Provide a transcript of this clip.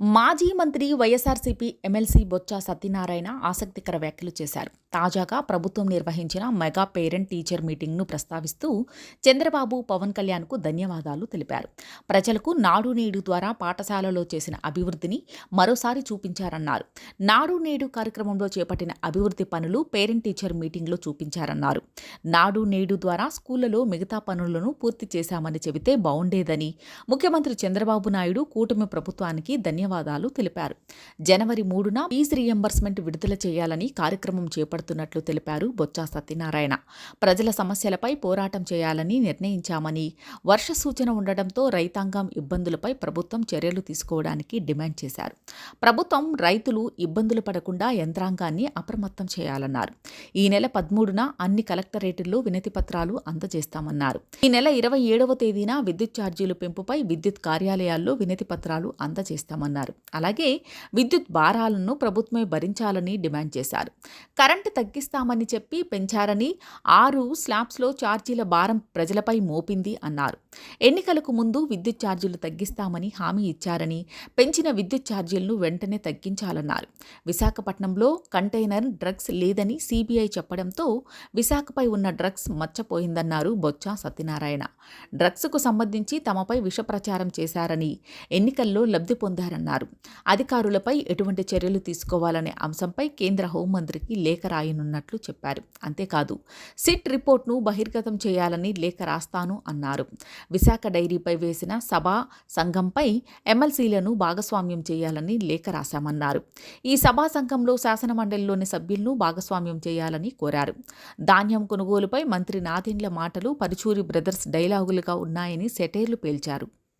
మాజీ మంత్రి వైఎస్ఆర్సీపీ ఎమ్మెల్సీ బొత్స సత్యనారాయణ ఆసక్తికర వ్యాఖ్యలు చేశారు. తాజాగా ప్రభుత్వం నిర్వహించిన మెగా పేరెంట్ టీచర్ మీటింగ్ను ప్రస్తావిస్తూ చంద్రబాబు పవన్ కళ్యాణ్కు ధన్యవాదాలు తెలిపారు. ప్రజలకు నాడు నేడు ద్వారా పాఠశాలలో చేసిన అభివృద్ధిని మరోసారి చూపించారన్నారు. నాడు నేడు కార్యక్రమంలో చేపట్టిన అభివృద్ధి పనులు పేరెంట్ టీచర్ మీటింగ్లో చూపించారన్నారు. నాడు నేడు ద్వారా స్కూళ్ళలో మిగతా పనులను పూర్తి చేశామని చెబితే బాగుండేదని ముఖ్యమంత్రి చంద్రబాబు నాయుడు కూటమి ప్రభుత్వానికి ధన్యవాదాలు ధన్యవాదాలు తెలిపారు. జనవరి మూడున ఫీజు రియంబర్స్మెంట్ విడుదల చేయాలని కార్యక్రమం చేపడుతున్నట్లు తెలిపారు బొత్స సత్యనారాయణ. ప్రజల సమస్యలపై పోరాటం చేయాలని నిర్ణయించామని వర్ష సూచన ఉండడంతో రైతాంగం ఇబ్బందులపై ప్రభుత్వం చర్యలు తీసుకోవడానికి డిమాండ్ చేశారు. ప్రభుత్వం రైతులు ఇబ్బందులు పడకుండా యంత్రాంగాన్ని అప్రమత్తం చేయాలన్నారు. ఈ నెల పదమూడున అన్ని కలెక్టరేటుల్లో వినతి పత్రాలు అందజేస్తామన్నారు. ఈ నెల ఇరవై ఏడవ తేదీన విద్యుత్ ఛార్జీలు పెంపుపై విద్యుత్ కార్యాలయాల్లో వినతి పత్రాలు అందజేస్తామన్నారు. అలాగే విద్యుత్ భారాలను ప్రభుత్వమే భరించాలని డిమాండ్ చేశారు. కరెంటు తగ్గిస్తామని చెప్పి పెంచారని ఆరు స్లాబ్స్లో ఛార్జీల భారం ప్రజలపై మోపింది అన్నారు. ఎన్నికలకు ముందు విద్యుత్ ఛార్జీలు తగ్గిస్తామని హామీ ఇచ్చారని పెంచిన విద్యుత్ ఛార్జీలను వెంటనే తగ్గించాలన్నారు. విశాఖపట్నంలో కంటైనర్ డ్రగ్స్ లేదని సిబిఐ చెప్పడంతో విశాఖపై ఉన్న డ్రగ్స్ మచ్చపోయిందన్నారు బొత్స సత్యనారాయణ. డ్రగ్స్కు సంబంధించి తమపై విషప్రచారం చేశారని ఎన్నికల్లో లబ్ధి పొందారన్నారు. అధికారులపై ఎటువంటి చర్యలు తీసుకోవాలనే అంశంపై కేంద్ర హోంమంత్రికి లేఖ రాయనున్నట్లు చెప్పారు. అంతేకాదు సిట్ రిపోర్ట్ను బహిర్గతం చేయాలని లేఖ రాస్తాను అన్నారు. విశాఖ డైరీపై వేసిన సభా సంఘంపై ఎమ్మెల్సీలను భాగస్వామ్యం చేయాలని లేఖ రాశామన్నారు. ఈ సభా సంఘంలో శాసనమండలిలోని సభ్యులను భాగస్వామ్యం చేయాలని కోరారు. ధాన్యం కొనుగోలుపై మంత్రి నాదెండ్ల మాటలు పరుచూరి బ్రదర్స్ డైలాగులుగా ఉన్నాయని సెటైర్లు పేల్చారు.